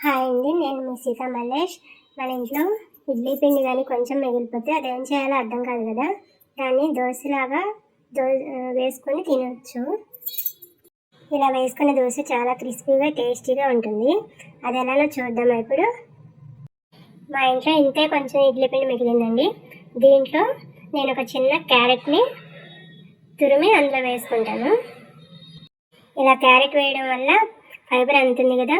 Hi అండి నేను మీ సీతా మల్లేష్. మన ఇంట్లో ఇడ్లీ పిండి కానీ కొంచెం మిగిలిపోతే అదేం చేయాలో అర్థం కాదు కదా? దాన్ని దోశలాగా దో వేసుకొని తినొచ్చు. ఇలా వేసుకునే దోశ చాలా క్రిస్పీగా టేస్టీగా ఉంటుంది. అది ఎలానో చూద్దాం ఇప్పుడు. మా ఇంట్లో ఇంతే కొంచెం ఇడ్లీ పిండి మిగిలిందండి. దీంట్లో నేను ఒక చిన్న క్యారెట్ని తురిమి అందులో వేసుకుంటాను. ఇలా క్యారెట్ వేయడం వల్ల ఫైబర్ అందుతుంది కదా?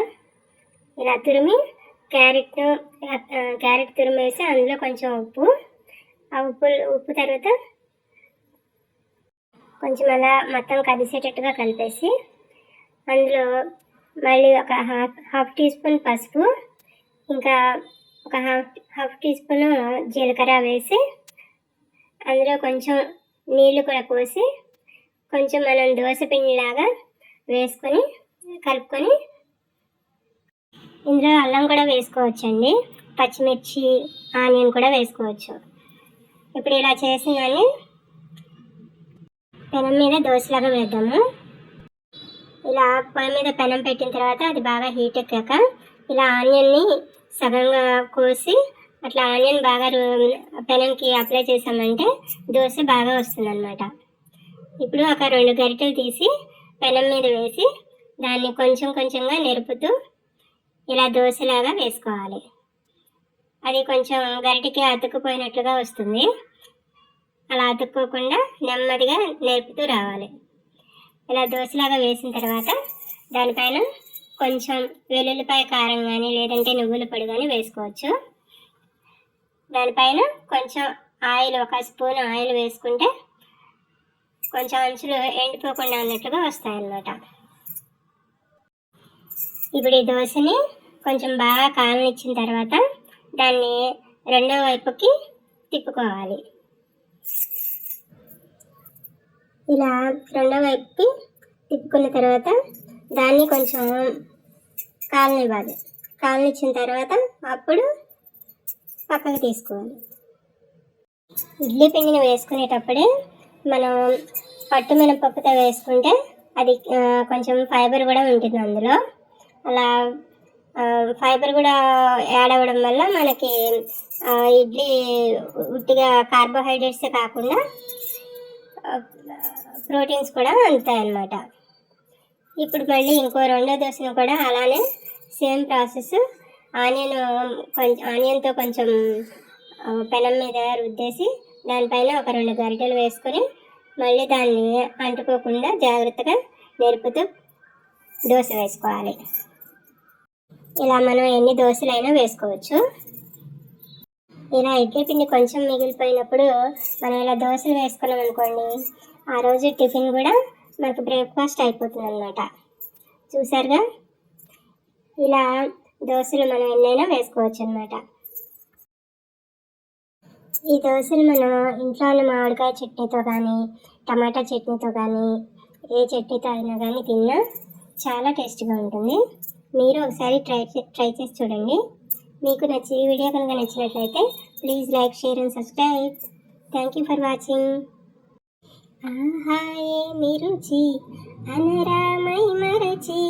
ఇలా తురిమి క్యారెట్ క్యారెట్ తురిమి వేసి అందులో కొంచెం ఉప్పు. ఆ ఉప్పు ఉప్పు తర్వాత కొంచెం అలా మొత్తం కలిసేటట్టుగా కలిపేసి అందులో మళ్ళీ ఒక హాఫ్ హాఫ్ టీ స్పూన్ పసుపు ఇంకా ఒక హాఫ్ హాఫ్ టీ స్పూన్ జీలకర్ర వేసి అందులో కొంచెం నీళ్ళు కూడా పోసి కొంచెం మనం దోశ పిండిలాగా వేసుకొని కలుపుకొని ఇందులో అల్లం కూడా వేసుకోవచ్చండి. పచ్చిమిర్చి ఆనియన్ కూడా వేసుకోవచ్చు. ఇప్పుడు ఇలా చేసి కానీ పెనం మీద దోశలాగా వేద్దాము. ఇలా పొయ్యి మీద పెనం పెట్టిన తర్వాత అది బాగా హీట్ ఎక్కాక ఇలా ఆనియన్ని సగంగా కోసి అట్లా ఆనియన్ బాగా పెనంకి అప్లై చేసామంటే దోశ బాగా వస్తుందన్నమాట. ఇప్పుడు ఒక రెండు గరిటెలు తీసి పెనం మీద వేసి దాన్ని కొంచెం కొంచెంగా నెరుపుతూ ఇలా దోశలాగా వేసుకోవాలి. అది కొంచెం గరిటికి అతుక్కుపోయినట్లుగా వస్తుంది. అలా అతుక్కోకుండా నెమ్మదిగా నేర్పుతూ రావాలి. ఇలా దోశలాగా వేసిన తర్వాత దానిపైన కొంచెం వెల్లుల్లిపాయ కారం కానీ లేదంటే నువ్వుల పొడి కానీ వేసుకోవచ్చు. దానిపైన కొంచెం ఆయిల్ ఒక స్పూన్ ఆయిల్ వేసుకుంటే కొంచెం అంచులు ఎండిపోకుండా ఉన్నట్లుగా వస్తాయన్నమాట. ఇప్పుడు ఈ దోశని కొంచెం బాగా కాలనిచ్చిన తర్వాత దాన్ని రెండో వైపుకి తిప్పుకోవాలి. ఇలా రెండో వైపుకి తిప్పుకున్న తర్వాత దాన్ని కొంచెం కాలనివ్వాలి. కాలనిచ్చిన తర్వాత అప్పుడు పక్కకు తీసుకోవాలి. ఇడ్లీ పిండిని వేసుకునేటప్పుడే మనం పట్టు మినపప్పుతో వేసుకుంటే అది కొంచెం ఫైబర్ కూడా ఉంటుంది అందులో. అలా ఫైబర్ కూడా యాడ్ అవ్వడం వల్ల మనకి ఇడ్లీ ఉట్టిగా కార్బోహైడ్రేట్సే కాకుండా ప్రోటీన్స్ కూడా అందుతాయి అన్నమాట ఇప్పుడు మళ్ళీ ఇంకో రెండో దోశను కూడా అలానే సేమ్ ప్రాసెస్ ఆనియన్ కొంచెం ఆనియన్తో కొంచెం పెనం మీద రుద్దేసి దానిపైన ఒక రెండు గరిటెలు వేసుకొని మళ్ళీ దాన్ని అంటుకోకుండా జాగ్రత్తగా నేర్పుతూ దోశ వేసుకోవాలి. ఇలా మనం ఎన్ని దోశలైనా వేసుకోవచ్చు. ఇలా ఇడ్లీ పిండి కొంచెం మిగిలిపోయినప్పుడు మనం ఇలా దోశలు వేసుకున్నాం అనుకోండి ఆ రోజు టిఫిన్ కూడా మనకు బ్రేక్ఫాస్ట్ అయిపోతుంది అనమాట చూసారుగా? ఇలా దోశలు మనం ఎన్నైనా వేసుకోవచ్చు అనమాట ఈ దోశలు మనం ఇంట్లో ఉన్న మామిడికాయ చట్నీతో కానీ టమాటా చట్నీతో కానీ ఏ చట్నీతో అయినా కానీ తిన్నా చాలా టేస్ట్గా ఉంటుంది. మీరు ఒకసారి ట్రై ట్రై చేసి చూడండి. మీకు నచ్చి వీడియో కనుక నచ్చినట్లయితే please like share and subscribe. Thank you for watching. ఆహాయే మీరు రుచి. అనరామై మరచి.